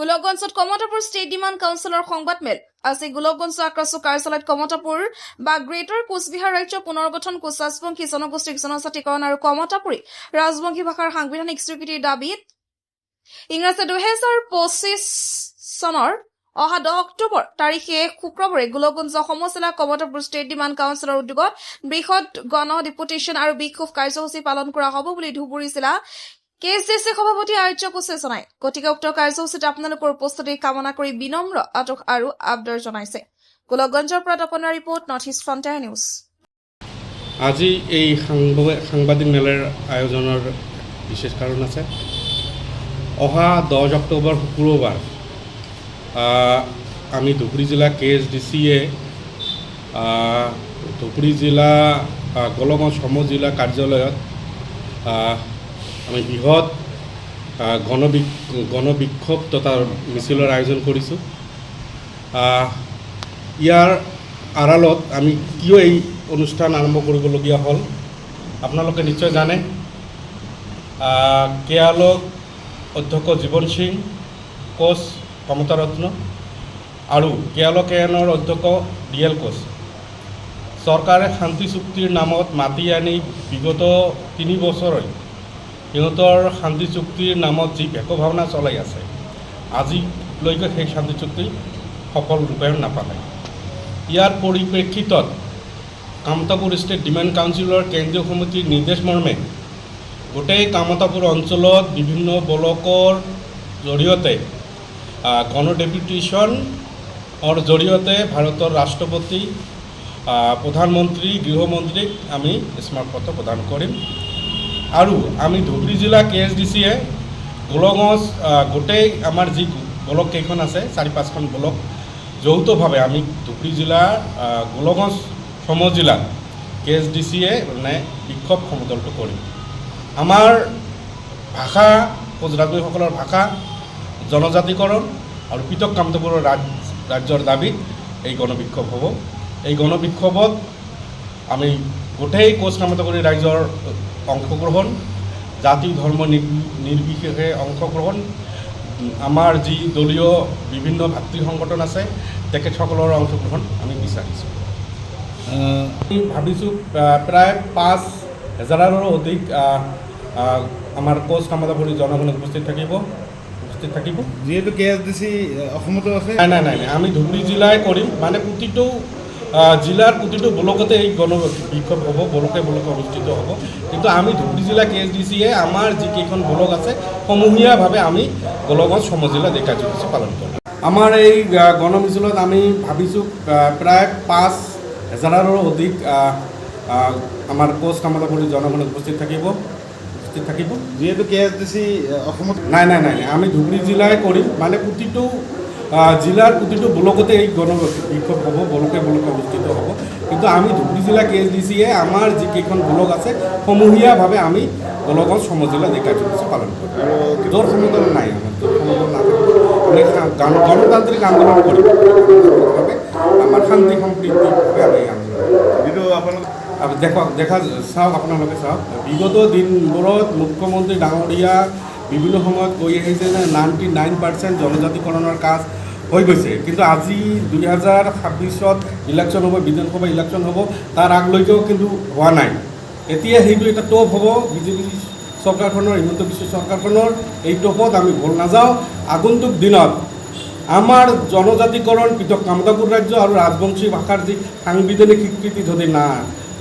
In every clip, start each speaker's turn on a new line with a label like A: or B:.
A: গোলকগঞ্জত Kamatapur state demand কাউন্সিলৰ সংবাদমেল আজি গোলকগঞ্জ আক্ৰাছু কাৰ্যালয়ত কমতাপুৰ বা গ্ৰেটাৰ কোচবিহাৰ ৰাজ্য পুনৰ্গঠন কোচ ৰাজবংশী জনগোষ্ঠীক জনজাতিকৰণ আৰু কমতাপুৰী ৰাজবংশী ভাষাৰ সাংবিধানিক স্বীকৃতিৰ দাবীত ইংৰাজী দুহেজাৰ পঁচিছ চনৰ অহা দহ অক্টোবৰ তাৰিখে শুক্ৰবাৰে গোলকগঞ্জ সমজিলা কমতাপুৰ ষ্টেট ডিমাণ্ড কাউন্সিলৰ উদ্যোগত বৃহৎ গণ ডেপুটেশ্যন আৰু বিক্ষোভ কাৰ্যসূচী পালন কৰা হ'ব বুলি ধুবুৰী জিলা কে এছ ডি চি সভাপতি আৰ্য কোচে জনায় গতিকে উক্ত কাৰ্যসূচীত আপোনালোকৰ উপস্থিতি কামনা কৰি বিনম্ৰ আটক আৰু আবদাৰ জনাইছে। গোলকগঞ্জৰ পৰা তপনৰ report, north east frontier news.
B: আজি এই সাংব- সাংবাদিক মেলাৰ আয়োজনৰ বিশেষ কাৰণ আছে। অহা দহ অক্টোবৰ শুক্ৰবাৰ আমি ধুবুৰী জিলা কে এছ ডি চিয়ে ধুবুৰী জিলা গোলগঞ্জ সমজিলা কাৰ্যালয়ত আমি বৃহৎ গণবি গণবিক্ষোভ তথা মিছিলৰ আয়োজন কৰিছোঁ। ইয়াৰ আড়ালত আমি কিয় এই অনুষ্ঠান আৰম্ভ কৰিবলগীয়া হ'ল? আপোনালোকে নিশ্চয় জানে। আহ, কেয়ালক অধ্যক্ষ জীৱন সিং কোচ ৰত্ন আৰু কেয়ালক কেয়ানৰ অধ্যক্ষ ডি এল কোচ। চৰকাৰে শান্তি চুক্তিৰ নামত মাতি আনি বিগত তিনি বছৰলৈ সিহঁতৰ শান্তি চুক্তিৰ নামত যি ভাৱনা চলাই আছে আজিলৈকে সেই শান্তি চুক্তি সফল ৰূপায়ণ নাপালে। ইয়াৰ পৰিপ্ৰেক্ষিতত কামতাপুৰ ষ্টেট ডিমাণ্ড কাউন্সিলৰ কেন্দ্ৰীয় সমিতিৰ নিৰ্দেশ মৰ্মে গোটেই কামতাপুৰ অঞ্চলত বিভিন্ন ব্লকৰ জৰিয়তে গণ ডেপুটেশ্যনৰ জৰিয়তে ভাৰতৰ ৰাষ্ট্ৰপতি প্ৰধানমন্ত্ৰী, গৃহমন্ত্ৰীক আমি স্মাৰকপত্ৰ প্ৰদান কৰিম। আৰু আমি ধুবুৰী জিলা কে এছ ডি চিয়ে গোলগঞ্জ গোটেই আমাৰ যি ব্লক কেইখন আছে, চাৰি পাঁচখন ব্লক, যৌথভাৱে আমি ধুবুৰী জিলাৰ গোলগঞ্জ সমজিলাত কে এছ ডি চিয়ে মানে বিক্ষোভ সমদলটো কৰিম। আমাৰ ভাষা কোচ ৰাজবংশীসকলৰ ভাষা, জনজাতিকৰণ আৰু পৃথক কামতাপুৰৰ ৰাজ, ৰাজ্যৰ দাবীত এই গণবিক্ষোভ হ'ব। এই গণবিক্ষোভত আমি গোটেই কোচ কামতাপুৰী ৰাইজৰ অংশগ্ৰহণ জাতি ধৰ্ম নিৰ- নিৰ্বিশেষে অংশগ্ৰহণ আমাৰ যি দলীয় বিভিন্ন ভাতৃ সংগঠন আছে তেখেতসকলৰ অংশগ্ৰহণ আমি বিচাৰিছোঁ। আমি ভাবিছোঁ প্ৰায় পাঁচ হেজাৰৰো অধিক আমাৰ কোচ কামতাপুৰী জনগণ উপস্থিত থাকিব উপস্থিত থাকিব।
C: যিহেতু কে এছ ডি চি অসমতো আছে।
B: নাই নাই নাই আমি ধুবুৰী জিলাই কৰিম মানে প্ৰতিটো আহ, জিলাৰ প্ৰতিটো ব্লকতে এই গণ বিক্ষোভ হ'ব ব্লকে ব্লকে অনুষ্ঠিত হ'ব। কিন্তু আমি ধুবুৰী জিলা কে এছ ডি চিয়ে আমাৰ যিকেইখন ব্লক আছে সমূহীয়াভাৱে আমি গোলগঞ্জ সমজিলা এই কাৰ্যসূচী পালন কৰিম আমাৰ এই আহ, গণমিছিলত আমি ভাবিছোঁ প্ৰায় পাঁচ হেজাৰৰো অধিক আমাৰ কোচ কামতাপুৰী জনগণ উপস্থিত থাকিব। উপস্থিত থাকিব।
C: যিহেতু কে এছ ডি চি অসমত
B: নাই নাই নাই নাই আমি ধুবুৰী জিলাই কৰিম। মানে প্ৰতিটো আহ, জিলাৰ প্ৰতিটো ব্লকতে এই গণ বিক্ষোভ হ'ব ব্লকে ব্লকে অনুষ্ঠিত হ'ব। কিন্তু আমি ধুবুৰী জিলা কে এছ ডি চিয়ে আমাৰ যিকেইখন ব্লক আছে সমূহীয়াভাৱে আমি গোলগঞ্জ সমজিলাত এই কাৰ্যসূচী পালন কৰিম
C: আৰু
B: জোৰ সমদল নাই আমাৰ নাথাকিব আমি গণতান্ত্ৰিক আন্দোলন কৰিম। গণতান্ত্ৰিকভাৱে আমাৰ শান্তি সম্প্ৰীতিভাৱে আমি আন্দোলন।
C: যিটো আপোনালোক
B: দেখা চাওক আপোনালোকে চাওক বিগত দিনবোৰত মুখ্যমন্ত্ৰী ডাঙৰীয়া বিভিন্ন সময়ত কৈ আহিছে যে নাইণ্টি নাইন পাৰ্চেণ্ট জনজাতিকৰণৰ কাজ হৈ গৈছে। কিন্তু আজি দুই হাজাৰ ছাব্বিছত ইলেকশ্যন হ'ব, বিধানসভা ইলেকশ্যন হ'ব, তাৰ আগলৈকেও কিন্তু হোৱা নাই। এতিয়া সেইটো এটা টপ হ'ব, বিজেপি চৰকাৰখনৰ, হিমন্ত বিশ্ব চৰকাৰখনৰ। এই টপত আমি ভুল নাযাওঁ। আগন্তুক দিনত আমাৰ জনজাতিকৰণ, পৃথক কামতাপুৰ ৰাজ্য আৰু ৰাজবংশী ভাষাৰ যি সাংবিধানিক স্বীকৃতি যদি না,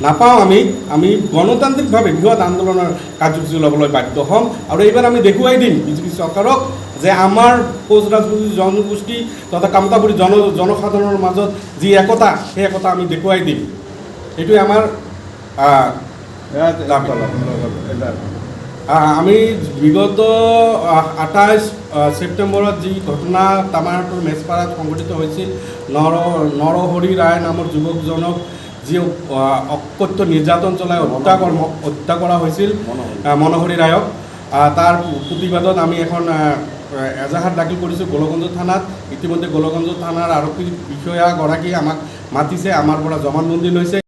B: নাপাওঁ আমি আমি গণতান্ত্ৰিকভাৱে বৃহৎ আন্দোলনৰ কাৰ্যসূচী ল'বলৈ বাধ্য হ'ম। আৰু এইবাৰ আমি দেখুৱাই দিম বিজেপি চৰকাৰক যে আমাৰ কোচ ৰাজবংশী জনগোষ্ঠী তথা কামতাপুৰী জন, জনসাধাৰণৰ মাজত যি একতা, সেই একতা আমি দেখুৱাই দিম। এইটোৱে আমাৰ আমি বিগত আঠাইছ ছেপ্টেম্বৰত যি ঘটনা তামাৰটোৰ মেচপাৰাত সংঘটিত হৈছিল, নৰ, নৰহৰি ৰায় নামৰ যুৱকজনক যি অকথ্য নিৰ্যাতন চলাই হত্যা হত্যা কৰা হৈছিল মনোহৰি ৰায়ক। আহ, তাৰ প্ৰতিবাদত আমি এখন এজাহার দাখিল কৰিছোঁ গোলগঞ্জ থানাত। ইতিমধ্যে গোলগঞ্জ থানাৰ আৰক্ষী বিষয়াগৰাকী আমাক মাতিছে আমাৰ পৰা জমানবন্দী লৈছে।